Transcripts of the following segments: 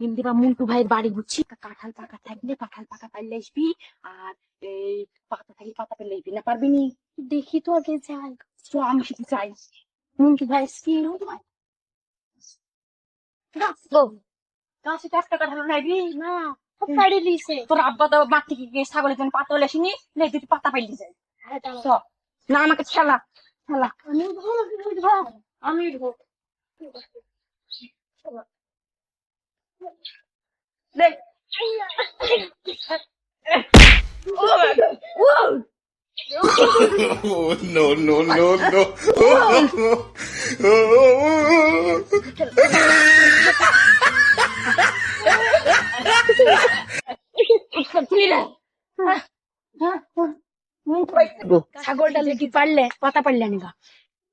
এমনি বা মন্টু ভাইয়ের বাড়ি ঘুরছি কাঁঠাল পাকা থাকলে কাঁঠাল পাকা পাইলে আসবি আর এই পাতা থাকলে পাতা পেলে আসবি না পারবি নি? দেখি তো আগে যাই। তো আমি সেটা চাই মন্টু ভাই ভাই। গাছ একটা কাঁঠাল নাইবি না পাড়ি দিছে তোর আব্বা তো মাঠ থেকে গিয়ে ছাগলের জন্য পাতা হলে আসিনি। নেই তুই পাতা পাইলি যায় না আমাকে খেলা খেলা আমি উঠবো দেখ Oh, no, no, no, no. ছাগলটা লেগে পারলে পাতা পারলে নিগা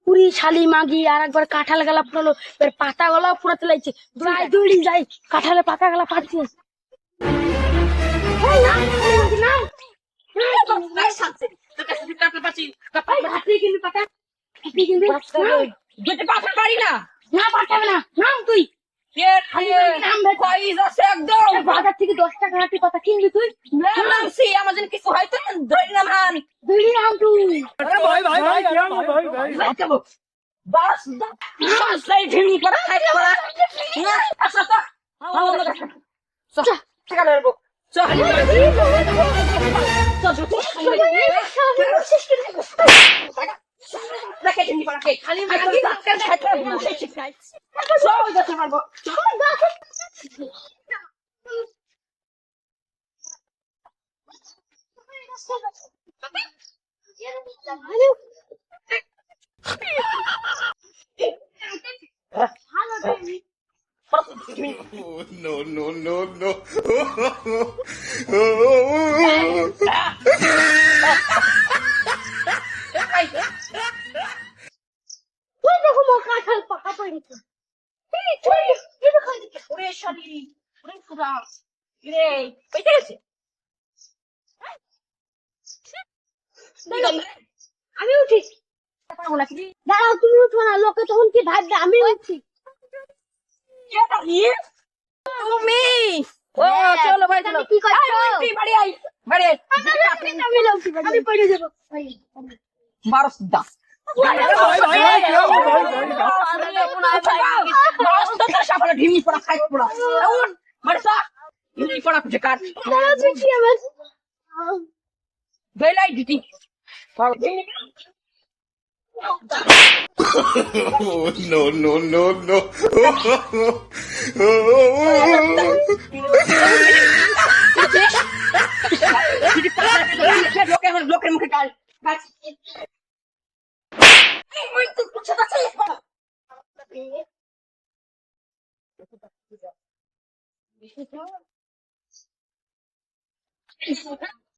পুরি শালি মাগি আর একবার কাঁঠাল গালা ফুরালো এবার পাতা গলা ফুরাতে লাগছে। যাই দৌড়ি যাই। কাঁঠালে পাতা গলা পাচ্ছি না পাঠাবে না নাম তুই। নাম বাজার থেকে দশ টাকা হাতে কিনবি তুই? দুই নাম তুই Oh, no, no, no, no. তুই দেখো মো কাঁঠাল পাকা পড়েছে এই, তুই, তুই দেখো Hallo. Hallo no No, no, no, no. Hey, আমি উঠি দাঁড়াও তুমি উঠো না লোকে তখন কি ভাববে আমি উঠছি তুমি ও হ্যাঁ, চলো ভাই চলো কি করছ? বাড়ি আই বাড়ি আমি লড়ছি, আমি পড়ে যাব বারোশ দাস ঢিমি পড়া খাই পড়া উঠ, ঢিমি পড়া খুঁজে কাট দাঁড়াও দেখি আমার বেলাই Oh, no, no, no, no.